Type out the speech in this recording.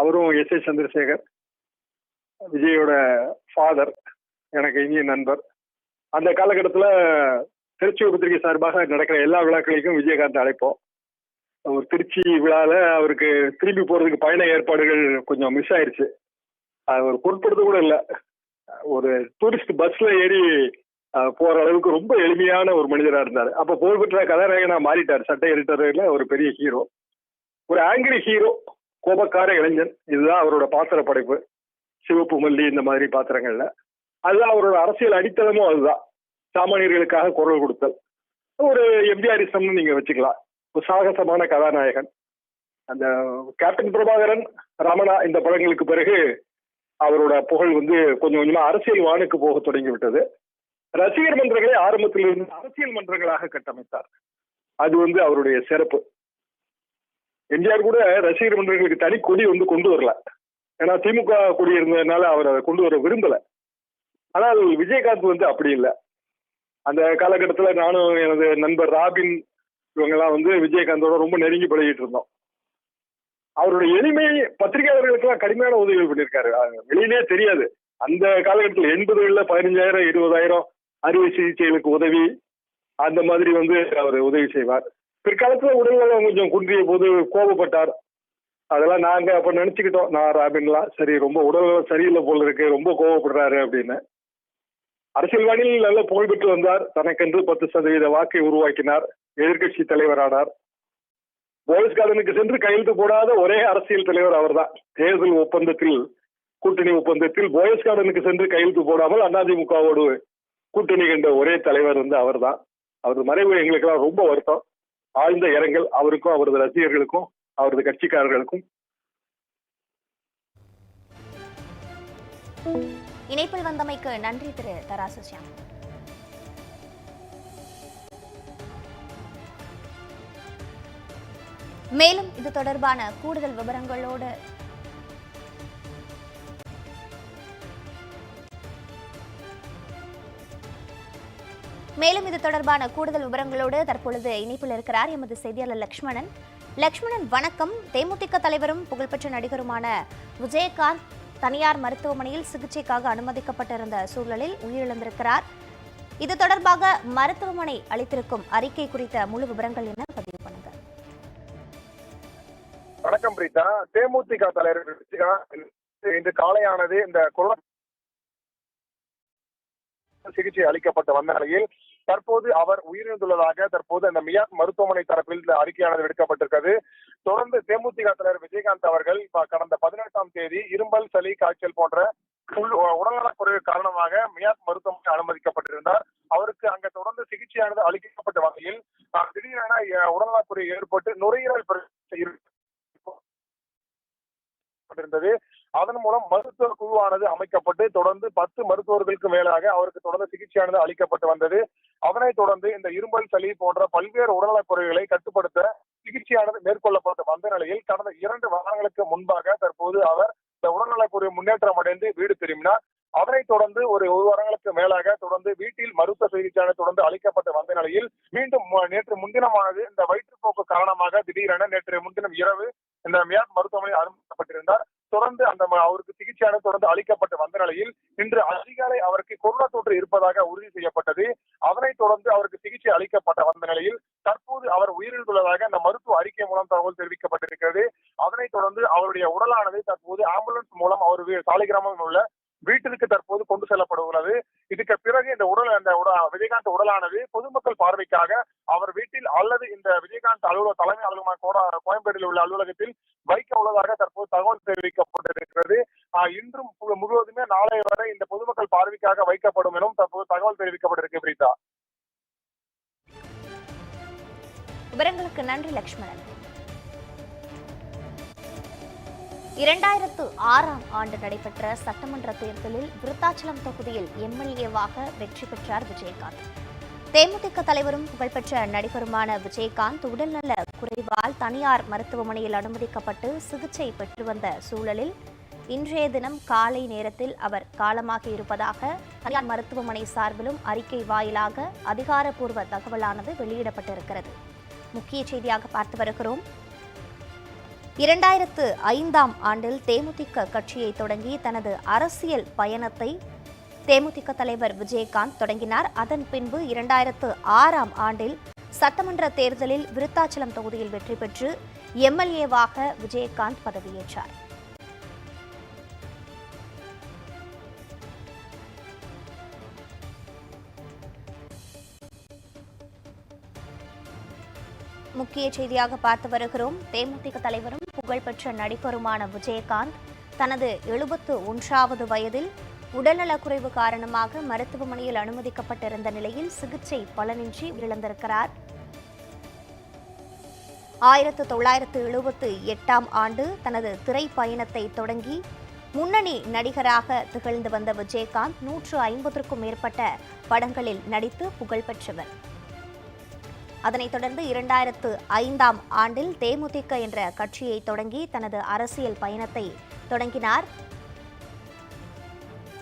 அவரும் S A Chandrasekhar விஜயோட father எனக்கு இனிய நண்பர். அந்த காலகட்டத்தில் திருச்சி பத்திரிகை சார்பாக நடக்கிற எல்லா விழாக்களுக்கும் விஜயகாந்த் அழைப்போம். ஒரு திருச்சி விழாவில் அவருக்கு திரும்பி போகிறதுக்கு பயண ஏற்பாடுகள் கொஞ்சம் மிஸ் ஆயிடுச்சு அது ஒரு பொருட்படுத்த கூட இல்லை. ஒரு டூரிஸ்ட் பஸ்ல ஏறி போற அளவுக்கு ரொம்ப எளிமையான ஒரு மனிதராக இருந்தார். அப்போ புகழ்பெற்ற கதாநாயகனா மாறிட்டார். சட்ட எடிட்டர்ல ஒரு பெரிய ஹீரோ ஒரு ஆங்கிரி ஹீரோ கோபக்கார இளைஞன். இதுதான் அவரோட பாத்திர படைப்பு சிவப்பு மல்லி இந்த மாதிரி பாத்திரங்கள்ல. அதுதான் அவரோட அரசியல் அடித்தளமும் அதுதான். சாமானியர்களுக்காக குரல் கொடுத்தல். ஒரு எம்ஜிஆரிசம்னு நீங்க வச்சுக்கலாம். ஒரு சாகசமான கதாநாயகன். அந்த கேப்டன் பிரபாகரன் ரமணா இந்த படங்களுக்கு பிறகு அவரோட புகழ் வந்து கொஞ்சம் கொஞ்சமா அரசியல் வானுக்கு போக தொடங்கி விட்டது. ரசிகர் மன்றங்களை ஆரம்பத்தில் இருந்து அரசியல் மன்றங்களாக கட்டமைத்தார். அது வந்து அவருடைய சிறப்பு. எம்ஜிஆர் கூட ரசிகர் மன்றங்களுக்கு தனி கொடி வந்து கொண்டு வரல. ஏன்னா திமுக கொடி இருந்ததுனால அவர் அதை கொண்டு வர விரும்பல. ஆனால் விஜயகாந்த் வந்து அப்படி இல்லை. அந்த காலகட்டத்தில் நானும் எனது நண்பர் ராபின் இவங்கெல்லாம் வந்து விஜயகாந்தோட ரொம்ப நெருங்கி பழகிட்டு இருந்தோம். அவருடைய எளிமை பத்திரிகையாளர்களுக்கெல்லாம் கடுமையான உதவிகள் பண்ணியிருக்காரு. வெளியிலே தெரியாது. அந்த காலகட்டத்தில் எண்பதுகளில் பதினஞ்சாயிரம் இருபதாயிரம் அறுவை சிகிச்சைகளுக்கு உதவி அந்த மாதிரி வந்து அவர் உதவி செய்வார். பிற்காலத்துல உடல்நலம் கொஞ்சம் குன்றிய போது கோபப்பட்டார். அதெல்லாம் நாங்க அப்ப நினைச்சுக்கிட்டோம். நான் ராபின்லாம் சரி ரொம்ப உடல்நலம் சரியில்லை போல இருக்கு ரொம்ப கோபப்படுறாரு அப்படின்னு. அரசியல்வாணியில் நல்ல புகழ் பெற்று வந்தார். தனக்கென்று பத்து சதவீத வாக்கை உருவாக்கினார். எதிர்க்கட்சி தலைவரானார். போலீஸ் கார்டனுக்கு சென்று கையெழுத்து போடாத ஒரே அரசியல் தலைவர் அவர்தான். தேர்தல் ஒப்பந்தத்தில் கூட்டணி ஒப்பந்தத்தில் போயஸ் கார்டனுக்கு சென்று கையெழுத்து போடாமல் அதிமுகவோடு கூட்டணி கண்ட ஒரே தலைவர் வந்து அவர்தான். அவரது மறைவு எங்களுக்கெல்லாம் ரொம்ப வருத்தம். ஆழ்ந்த இரங்கல் அவருக்கும் அவரது ரசிகர்களுக்கும் அவரது கட்சிக்காரர்களுக்கும். இணைப்பில் வந்தமைக்கு நன்றி திரு தராசு சியாம் மேலும் இது தொடர்பான கூடுதல் விவரங்களோடு மேலும் இது தொடர்பான கூடுதல் விவரங்களோடு தற்பொழுது இணைப்பில் இருக்கிறார் எமது செய்தியாளர் லக்ஷ்மணன். லக்ஷ்மணன் வணக்கம். தேமுதிக தலைவரும் புகழ்பெற்ற நடிகருமான விஜயகாந்த் தனியார் மருத்துவமனையில் சிகிச்சைக்காக அனுமதிக்கப்பட்டிருந்த சூழலில் உயிரிழந்திருக்கிறார். இது தொடர்பாக மருத்துவமனை அளித்திருக்கும் அறிக்கை குறித்த முழு விவரங்கள் என்ன? பதிவு பண்ணுங்க. வணக்கம் பிரீதா தேமுதிக தலைவர் இன்று காலையானது இந்த கொரோனா சிகிச்சை அளிக்கப்பட்ட வந்த நிலையில் தற்போது அவர் உயிரிழந்துள்ளதாக தற்போது அந்த மியாக் மருத்துவமனை தரப்பில் அறிக்கையானது விடுக்கப்பட்டிருக்கிறது தொடர்ந்து தேமுதிக தலைவர் விஜயகாந்த் அவர்கள் கடந்த பதினெட்டாம் தேதி இரும்பல் சளி காய்ச்சல் போன்ற உடல்நலக் குறைவு காரணமாக மியாக் மருத்துவமனை அனுமதிக்கப்பட்டிருந்தார். அவருக்கு அங்க தொடர்ந்து சிகிச்சையானது அளிக்கப்பட்ட வகையில் திடீரென அஹ், உடல்நலக் குறைவு ஏற்பட்டு நுரையீரல் இருந்தது அதன் மூலம் மருத்துவ குழுவானது அமைக்கப்பட்டு தொடர்ந்து பத்து மருத்துவர்களுக்கு மேலாக அவருக்கு தொடர்ந்து சிகிச்சையானது அளிக்கப்பட்டு வந்தது. அதனைத் தொடர்ந்து இந்த இரும்பல் சளி போன்ற பல்வேறு உடல்நலக் குறைகளை கட்டுப்படுத்த சிகிச்சையானது மேற்கொள்ளப்பட்டு வந்த நிலையில் கடந்த இரண்டு வாரங்களுக்கு முன்பாக தற்போது அவர் இந்த உடல்நலக்குறை முன்னேற்றம் அடைந்து வீடு திரும்பினார். அதனைத் தொடர்ந்து ஒரு ஒரு வாரங்களுக்கு மேலாக தொடர்ந்து வீட்டில் மருத்துவ சிகிச்சையான தொடர்ந்து அளிக்கப்பட்டு வந்த நிலையில் மீண்டும் நேற்று முன்தினமானது இந்த வயிற்றுப்போக்கு காரணமாக திடீரென நேற்று முன்தினம் இரவு இந்த மியாட் மருத்துவமனையில் அனுமதிக்கப்பட்டிருந்தார். தொடர்ந்து அந்த அவருக்கு சிகிச்சையான தொடர்ந்து அளிக்கப்பட்டு வந்த நிலையில் இன்று அதிகாலை அவருக்கு கொரோனா தொற்று இருப்பதாக உறுதி செய்யப்பட்டது. அதனைத் தொடர்ந்து அவருக்கு சிகிச்சை அளிக்கப்பட்ட வந்த நிலையில் தற்போது அவர் உயிரிழந்துள்ளதாக அந்த மருத்துவ அறிக்கை மூலம் தகவல் தெரிவிக்கப்பட்டிருக்கிறது. அதனைத் தொடர்ந்து அவருடைய உடலானது தற்போது ஆம்புலன்ஸ் மூலம் அவர் சாலிகிராமம் உள்ள வீட்டிற்கு தற்போது கொண்டு செல்லப்பட உள்ளது இதுக்கு பிறகு இந்த உடல் அந்த விஜயகாந்த் உடலானது பொதுமக்கள் பார்வைக்காக அவர் வீட்டில் அல்லது இந்த விஜயகாந்த் அலுவலக தலைமை அலுவலகமாக கோயம்பேட்டில் உள்ள அலுவலகத்தில் வைக்க உள்ளதாக தற்போது தகவல் தெரிவிக்கப்பட்டிருக்கிறது. இன்றும் முழுவதுமே நாளை வரை இந்த பொதுமக்கள் பார்வைக்காக வைக்கப்படும் எனவும் தற்போது தகவல் தெரிவிக்கப்பட்டிருக்கு பிரீதா. விவரங்களுக்கு நன்றி லக்ஷ்மணன். இரண்டாயிரத்து ஆறாம் ஆண்டு நடைபெற்ற சட்டமன்ற தேர்தலில் விருத்தாச்சலம் தொகுதியில் எம்எல்ஏவாக வெற்றி பெற்றார் விஜயகாந்த். தேமுதிக தலைவரும் புகழ்பெற்ற நடிகருமான விஜயகாந்த் உடல்நல குறைவால் தனியார் மருத்துவமனையில் அனுமதிக்கப்பட்டு சிகிச்சை பெற்று வந்த சூழலில் இன்றைய தினம் காலை நேரத்தில் அவர் காலமாகி இருப்பதாக தனியார் மருத்துவமனை சார்பிலும் அறிக்கை வாயிலாக அதிகாரப்பூர்வ தகவலானது வெளியிடப்பட்டிருக்கிறது. முக்கிய செய்தியாக பார்த்து வருகிறோம். இரண்டாயிரத்து ஐந்தாம் ஆண்டில் தேமுதிக கட்சியை தொடங்கி தனது அரசியல் பயணத்தை தேமுதிக தலைவர் விஜயகாந்த் தொடங்கினார். அதன் பின்பு இரண்டாயிரத்து ஆறாம் ஆண்டில் சட்டமன்ற தேர்தலில் விருத்தாச்சலம் தொகுதியில் வெற்றி பெற்று எம்எல்ஏவாக விஜயகாந்த் பதவியேற்றார். முக்கிய செய்தியாக பார்த்து வருகிறோம். தேமுதிக தலைவரும் புகழ்பெற்ற நடிகருமான விஜயகாந்த் தனது எழுபத்து ஒன்றாவது வயதில் உடல்நலக்குறைவு காரணமாக மருத்துவமனையில் அனுமதிக்கப்பட்டிருந்த நிலையில் சிகிச்சை பலனின்றி உயிரிழந்திருக்கிறார் ஆயிரத்து தொள்ளாயிரத்து எழுபத்து எட்டாம் ஆண்டு தனது திரை பயணத்தை தொடங்கி முன்னணி நடிகராக திகழ்ந்து வந்த விஜயகாந்த் நூற்று ஐம்பதற்கும் மேற்பட்ட படங்களில் நடித்து புகழ்பெற்றவர் அதனைத் தொடர்ந்து இரண்டாயிரத்து ஐந்தாம் ஆண்டில் தேமுதிக என்ற கட்சியை தொடங்கி தனது அரசியல் பயணத்தை தொடங்கினார்.